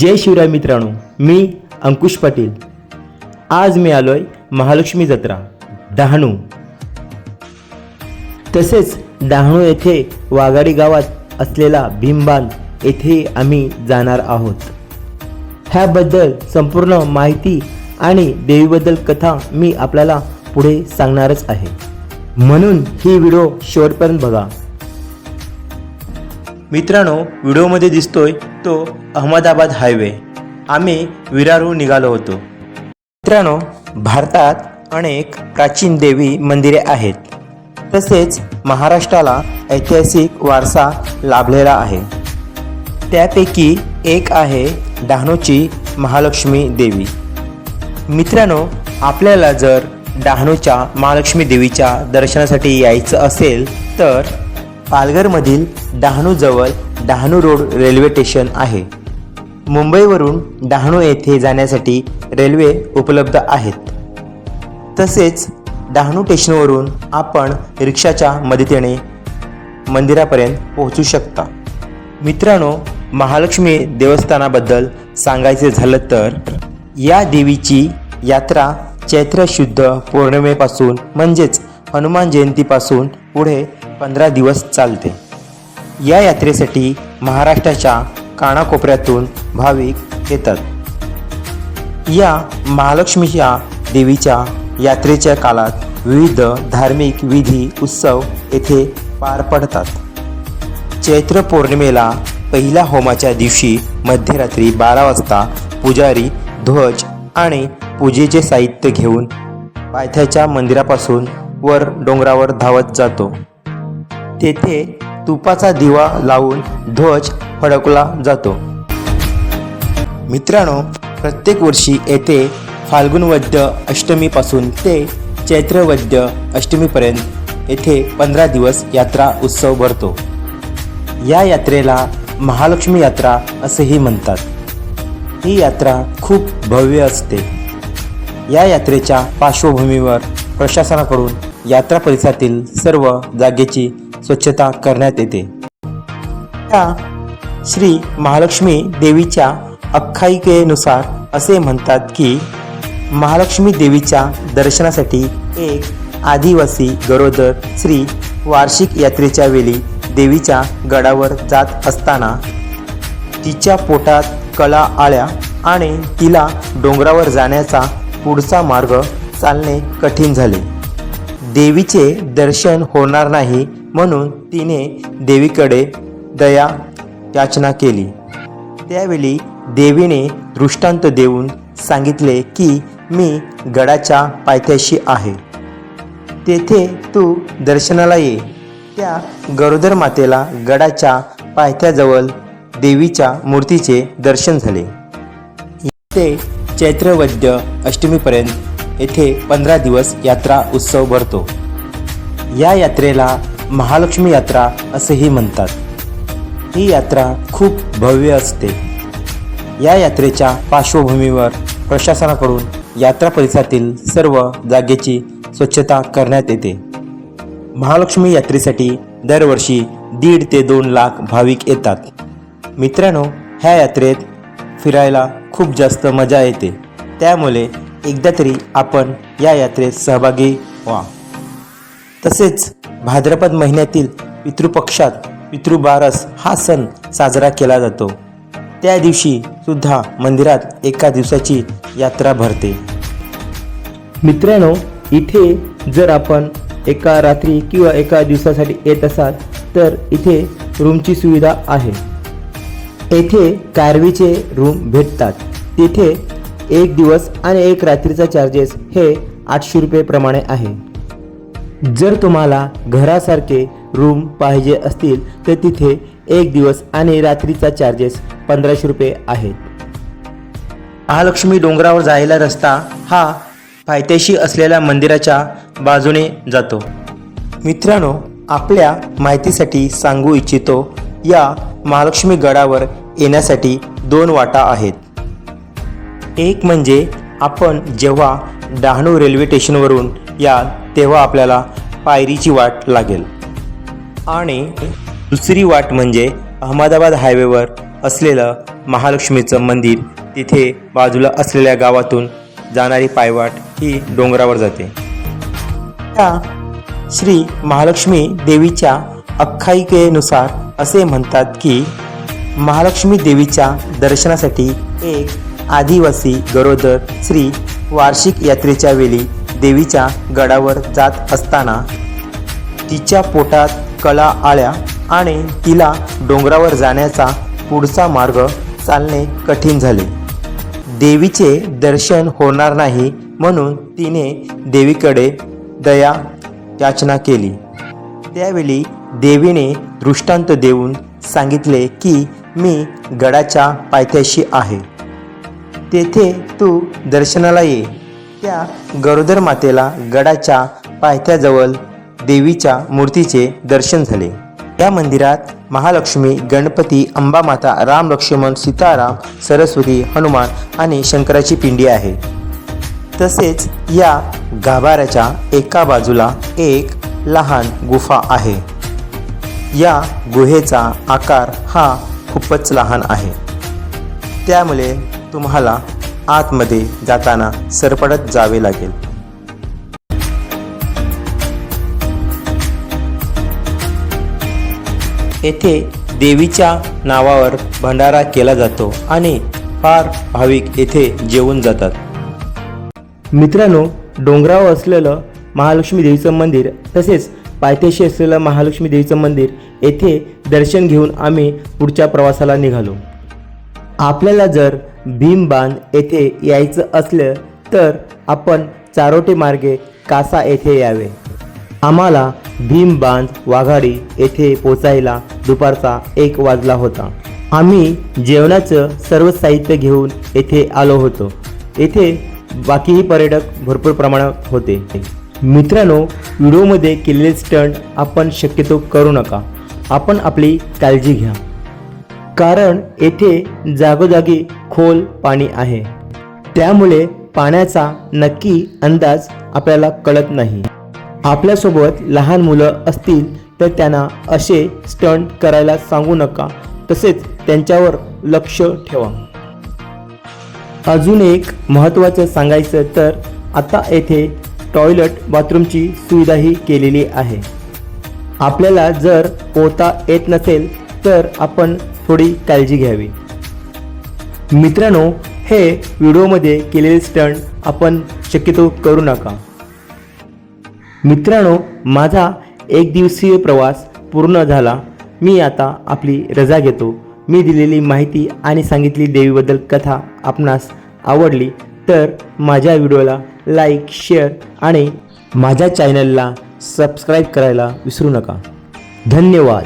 जय शिवराय मित्रांनो मी अंकुश पाटील. आज मी आलोय महालक्ष्मी जत्रा डहाणू. तसेच डहाणू येथे वाघाडी गावात असलेला भीमबान येथे आम्ही जाणार आहोत. ह्याबद्दल संपूर्ण माहिती आणि देवीबद्दल कथा मी आपल्याला पुढे सांगणारच आहे. म्हणून ही व्हिडिओ शेवटपर्यंत बघा. मित्रांनो व्हिडिओमध्ये दिसतोय तो अहमदाबाद हायवे. आम्ही विरारहून निघालो होतो. मित्रांनो भारतात अनेक प्राचीन देवी मंदिरे आहेत. तसेच महाराष्ट्राला ऐतिहासिक वारसा लाभलेला आहे. त्यापैकी एक आहे डहाणूची महालक्ष्मी देवी. मित्रांनो आपल्याला जर डहाणूच्या महालक्ष्मी देवीच्या दर्शनासाठी यायचं असेल तर पालघरमधील डहाणूजवळ डहाणू रोड रेल्वे स्टेशन आहे. मुंबईवरून डहाणू येथे जाण्यासाठी रेल्वे उपलब्ध आहेत. तसेच डहाणू स्टेशनवरून आपण रिक्षाच्या मदतीने मंदिरापर्यंत पोहोचू शकता. मित्रांनो महालक्ष्मी देवस्थानाबद्दल सांगायचे झालं तर या देवीची यात्रा चैत्र शुद्ध पौर्णिमेपासून म्हणजेच हनुमान जयंतीपासून पुढे पंधरा दिवस चालते. या यात्रेसाठी महाराष्ट्राच्या कानाकोपऱ्यातून भाविक येतात. या महालक्ष्मीच्या देवीच्या यात्रेच्या काळात विविध धार्मिक विधी उत्सव येथे पार पडतात. चैत्र पौर्णिमेला पहिल्या होमाच्या दिवशी मध्यरात्री बारा वाजता पुजारी ध्वज आणि पूजेचे साहित्य घेऊन पायथ्याच्या मंदिरापासून वर डोंगरावर धावत जातो. तेथे तुपाचा दिवा लावून ध्वज फडकला जातो. मित्रांनो प्रत्येक वर्षी येथे फाल्गुन वद्य अष्टमीपासून ते चैत्र वद्य अष्टमीपर्यंत येथे पंधरा दिवस यात्रा उत्सव भरतो. या यात्रेला महालक्ष्मी यात्रा असेही म्हणतात. ही यात्रा खूप भव्य असते. या यात्रेच्या पार्श्वभूमीवर प्रशासनाकडून यात्रा परिसरातील सर्व जागेची स्वच्छता करण्यात येते. या श्री महालक्ष्मी देवीच्या आख्यायिकेनुसार असे म्हणतात की महालक्ष्मी देवीच्या दर्शनासाठी एक आदिवासी गरोदर श्री वार्षिक यात्रेच्या वेळी देवीच्या गडावर जात असताना तिच्या पोटात कळा आल्या आणि तिला डोंगरावर जाण्याचा पुढचा मार्ग चालणे कठीण झाले. देवीचे दर्शन होणार नाही म्हणून तिने देवीकडे दया याचना केली. त्यावेळी देवीने दृष्टांत देऊन सांगितले की मी गडाच्या पायथ्याशी आहे. तेथे तू दर्शनाला ये. त्या गरोदर मातेला गडाच्या पायथ्याजवळ देवीच्या मूर्तीचे दर्शन झाले. ते चैत्रवद्य अष्टमीपर्यंत येथे पंधरा दिवस यात्रा उत्सव भरतो. या यात्रेला महालक्ष्मी यात्रा असेही म्हणतात. ही यात्रा खूप भव्य असते. या यात्रेच्या पार्श्वभूमीवर प्रशासनाकडून यात्रा परिसरातील सर्व जागेची स्वच्छता करण्यात येते. महालक्ष्मी यात्रेसाठी दरवर्षी दीड ते दोन लाख भाविक येतात. मित्रांनो ह्या यात्रेत फिरायला खूप जास्त मजा येते. त्यामुळे एकदा तरी आपण या यात्रेत सहभागी व्हा. तसेच भाद्रपद महिन्यातील पितृपक्षात पितृबारस हा सण साजरा केला जातो. त्या दिवशी सुद्धा मंदिरात एका दिवसाची यात्रा भरते. मित्रांनो इथे जर आपण एका रात्री किंवा एका दिवसासाठी येत असाल तर इथे रूमची सुविधा आहे. येथे कारवीचे रूम भेटतात. तिथे एक दिवस आणि एक रात्रीचा चार्जेस हे आठशे रुपये प्रमाणे आहे. जर तुम्हाला घरासारखे रूम पाहिजे असतील तर तिथे एक दिवस आणि रात्रीचा चार्जेस पंधराशे रुपये आहेत. महालक्ष्मी डोंगरावर जायला रस्ता हा पायथ्याशी असलेल्या मंदिराच्या बाजूने जातो. मित्रांनो आपल्या माहितीसाठी सांगू इच्छितो या महालक्ष्मी गडावर येण्यासाठी दोन वाटा आहेत. एक म्हणजे आपण जेव्हा डहाणू रेल्वे स्टेशनवरून याल तेव्हा आपल्याला पायरीची वाट लागेल. आणि दुसरी वाट म्हणजे अहमदाबाद हायवेवर असलेलं महालक्ष्मीचं मंदिर तिथे बाजूला असलेल्या गावातून जाणारी पायवाट ही डोंगरावर जाते. त्या श्री महालक्ष्मी देवीच्या आख्यायिकेनुसार असे म्हणतात की महालक्ष्मी देवीच्या दर्शनासाठी एक आदिवासी गरोदर स्त्री वार्षिक यात्रेच्या वेळी देवीच्या गडावर जात असताना तिच्या पोटात कळा आल्या आणि तिला डोंगरावर जाण्याचा पुढचा मार्ग चालणे कठीण झाले. देवीचे दर्शन होणार नाही म्हणून तिने देवीकडे दया याचना केली. त्यावेळी देवीने दृष्टांत देऊन सांगितले की मी गडाच्या पायथ्याशी आहे. तेथे तू दर्शनाला ये. त्या गरोदर मातेला गडाच्या पायथ्याजवळ देवीच्या मूर्तीचे दर्शन झाले. या मंदिरात महालक्ष्मी गणपती अंबामाता राम लक्ष्मण सीताराम सरस्वती हनुमान आणि शंकराची पिंडी आहे. तसेच या गाभाऱ्याच्या एका बाजूला एक लहान गुफा आहे. या गुहेचा आकार हा खूपच लहान आहे. त्यामुळे तुम्हाला आतमध्ये जाताना सरपडत जावे लागेल. येथे देवीच्या नावावर भंडारा केला जातो आणि फार भाविक येथे जेवून जातात. मित्रांनो डोंगरावर असलेलं महालक्ष्मी देवीचं मंदिर तसेच पायथ्याशी असलेलं महालक्ष्मी देवीचं मंदिर येथे दर्शन घेऊन आम्ही पुढच्या प्रवासाला निघालो. आपल्याला जर भीमबांध येथे यायचं असलं तर आपण चारोटे मार्गे कासा येथे यावे. आम्हाला भीमबांध वाघाडी येथे पोचायला दुपारचा एक वाजला होता. आम्ही जेवणाचं सर्व साहित्य घेऊन येथे आलो होतो. येथे बाकीही पर्यटक भरपूर प्रमाणात होते. मित्रांनो व्हिडिओमध्ये केलेले स्टंट आपण शक्यतो करू नका. आपण आपली काळजी घ्या. कारण येथे जागोजागी खोल पाणी आहे. त्यामुळे पाण्याचा नक्की अंदाज आपल्याला कळत नाही. आपल्यासोबत लहान मुलं असतील तर त्यांना असे स्टंट करायला सांगू नका. तसेच त्यांच्यावर लक्ष ठेवा. अजून एक महत्त्वाचं सांगायचं तर आता येथे टॉयलेट बाथरूमची सुविधाही केलेली आहे. आपल्याला जर पोहता येत नसेल तर आपण थोडी काळजी घ्यावी. मित्रांनो हे व्हिडिओमध्ये केलेले स्टंट आपण शक्यतो करू नका. मित्रांनो माझा एक दिवसीय प्रवास पूर्ण झाला. मी आता आपली रजा घेतो. मी दिलेली माहिती आणि सांगितली देवीबद्दल कथा आपणास आवडली तर माझ्या व्हिडिओला लाईक शेअर आणि माझ्या चॅनलला सबस्क्राईब करायला विसरू नका. धन्यवाद.